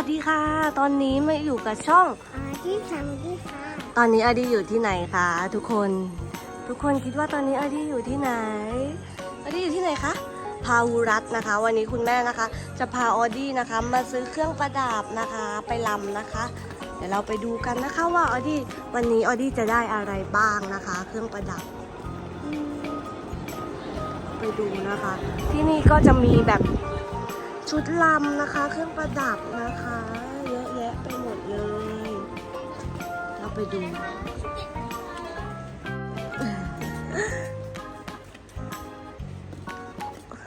วัสดีค่ะ ตอนนี้มาอยู่กับช่องอ่าที่สามที่ค่ะ ตอนนี้อดีอยู่ที่ไหนคะทุกคน ทุกคนคิดว่าตอนนี้อดีอยู่ที่ไหนอดีอยู่ที่ไหนคะ พาหุรัตน์นะคะ วันนี้คุณแม่นะคะ จะพาออดี้นะคะ มาซื้อเครื่องประดับนะคะ ไปลำนะคะ เดี๋ยวเราไปดูกันนะคะว่าออดี้วันนี้ออดี้จะได้อะไรบ้างนะคะ เครื่องประดับ ไปดูนะคะ ที่นี่ก็จะมีแบบ ชุดลำนะคะ เครื่องประดับนะคะ เยอะแยะไปหมดเลย เราไปดู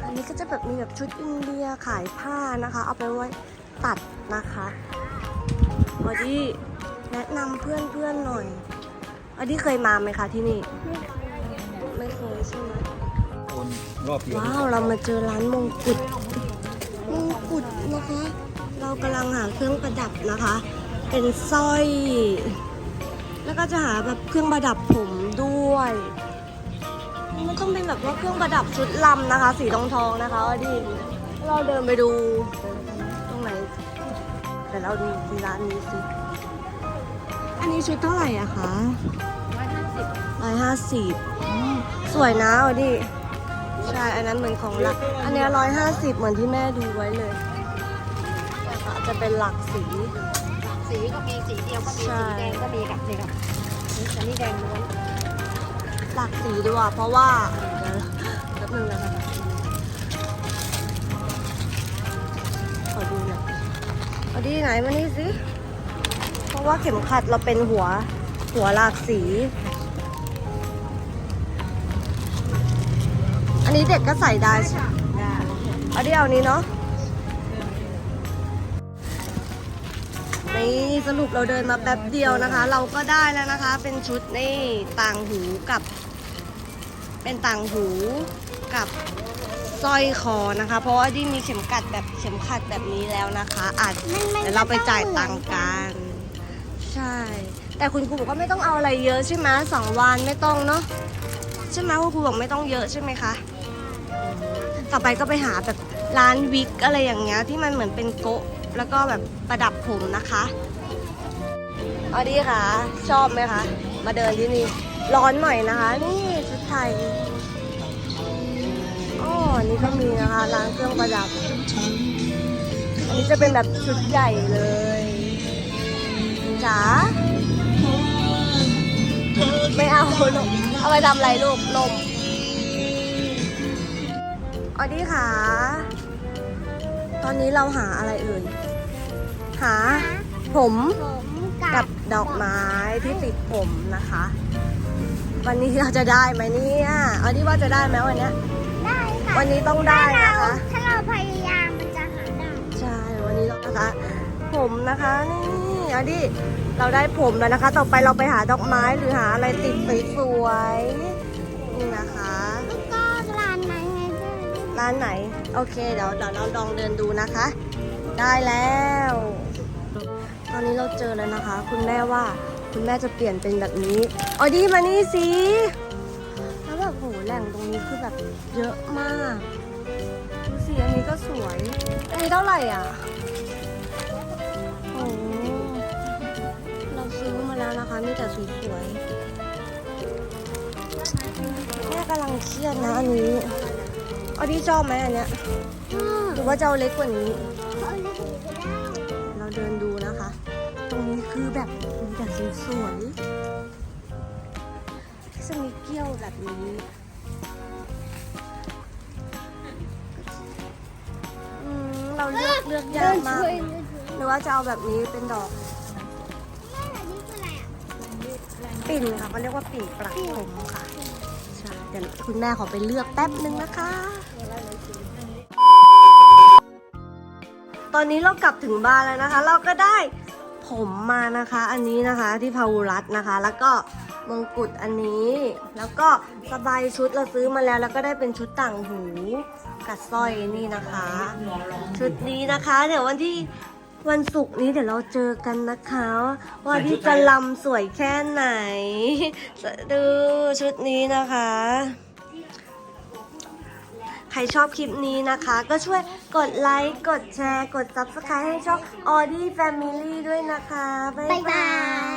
อันนี้ก็จะแบบมีแบบชุดอินเดียขายผ้านะคะ เอาไปไว้ตัดนะคะออดี้แนะนำเพื่อนเพื่อนๆหน่อยออดี้เคยมาไหมคะที่นี่ ไม่เคยใช่ไหมโอนรอบเดียวว้าว เรามาเจอร้านมงกุฎมง กุฎนะคะ เรากำลังหาเครื่องประดับนะคะ เป็นสร้อย แล้วก็จะหาแบบเครื่องประดับผมด้วยมันต้องเป็นแบบว่าเครื่องประดับชุดลำนะคะ สีทองทองๆนะคะว่าดีเราเดินไปดูตรงไหนเดี๋ยวเราดูที่ร้านนี้สิอันนี้ชุดเท่าไหร่อะคะร้อยห้าสิบสวยนะวดิ ใช่ อันนั้นเหมือนของหลัก อันเนี้ร้อยห้าสิบเหมือนที่แม่ดูไว้เลยนะคะจะเป็นหลักสีสีก็มีสีเดียวก็มีใช่สีแดงก็มีกับสีกับอันนี้แดงล้วนหลักสีดีกว่าเพราะว่าเดี๋ยวแป๊บนึงนะคะขอดูหน่อยเอาดีไหนมานี่สิ เพราะว่าเข็มขัดเราเป็นหัวหัวหลากสี นนี้เด็กก็ใส่ได้ใช่ไหมเอาดีเอานี้เนาะ นี่สรุปเราเดินมาแป๊บเดียวนะคะ เราก็ได้แล้วนะคะ เป็นชุดนี่ต่างหูกับ เป็นต่างหูกับสร้อยคอนะคะ เพราะว่าที่มีเข็มกัดแบบเข็มขัดแบบนี้แล้วนะคะอาจเดี๋ยวเราไปจ่ายตังค์กัน ใช่ แต่คุณครูบอกว่าไม่ต้องเอาอะไรเยอะใช่ไหมสองวันไม่ต้องเนาะใช่ไหมคุณครูบอกไม่ต้องเยอะใช่ไหมคะ ต่อไปก็ไปหาแบบร้านวิกอะไรอย่างเงี้ยที่มันเหมือนเป็นโกะแล้วก็แบบประดับผมนะคะเอาดีค่ะ ชอบไหมคะ มาเดินที่นี่ ร้อนหน่อยนะคะ นี่ชุดไทยอ๋ออันนี่ก็มีนะคะร้านเครื่องประดับ อันนี้จะเป็นแบบชุดใหญ่เลยจ๋าไม่เอาลูกเอาไปทำอะไรลูกลม ออดี้ค่ะ ตอนนี้เราหาอะไรเอ่ยหาผมผมกักับบดอกไม้ที่ติดผมนะคะ วันนี้เราจะได้ไหมเนี่ยเอาที่ว่าจะได้ไหมวันเนี้ยได้ค่ะวันนี้ต้องได้นะคะ ถ้าเราพยายามมันจะหาได้ใช่วันนี้เรานะคะผมนะคะนี่เอาดิเราได้ผมแล้วนะคะ ต่อไปเราไปหาดอกไม้หรือหาอะไรติดสวยๆนี่นะคะ ร้านไหน โอเคเดี๋ยวเดี๋ยวเราลองเดินดูนะคะ ได้แล้ว ตอนนี้เราเจอแล้วนะคะ คุณแม่ว่าคุณแม่จะเปลี่ยนเป็นแบบนี้ออดีมานี่สิแล้วแบบโหแหล่งตรงนี้คือแบบเยอะมากดูสิอันนี้ก็สวยอันนี้เท่าไหร่อะโอ้เราซื้อมาแล้วนะคะมีแต่สวยๆแม่กำลังเครียดนะอันนี้ ออดี้ชอบไหมอันเนี้ยหรือว่าจะเอาเล็กกว่านี้ เอาเล็กๆก็ได้เราเดินดูนะคะ ตรงนี้คือแบบมีแต่สวยๆที่จะมีเกี้ยวแบบนี้อืมเราเลือกเลือกยากมากหรือว่าจะเอาแบบนี้เป็นดอกแม่อันนี้คืออะไรอะปิ่นค่ะเขาเรียกว่าปิ่นประผมค่ะใช่เดี๋ยวคุณแม่ขอไปเลือกแป๊บนึงนะคะ ตอนนี้เรากลับถึงบ้านแล้วนะคะ เราก็ได้ผมมานะคะ อันนี้นะคะที่พาวุรัตนะคะ แล้วก็มงกุฎอันนี้ แล้วก็สบายชุดเราซื้อมาแล้ว แล้วก็ได้เป็นชุดต่างหูกับสร้อยนี่นะคะ ชุดนี้นะคะ เดี๋ยววันที่วันศุกร์นี้เดี๋ยวเราเจอกันนะคะ ว่าที่จะลำสวยแค่ไหน ดูชุดนี้นะคะ ใครชอบคลิปนี้นะคะ ก็ช่วยกดไลค์ กดแชร์ กด Subscribe ให้ช่อง Audi Family ด้วยนะคะ บ๊ายบ๊ายบาบาย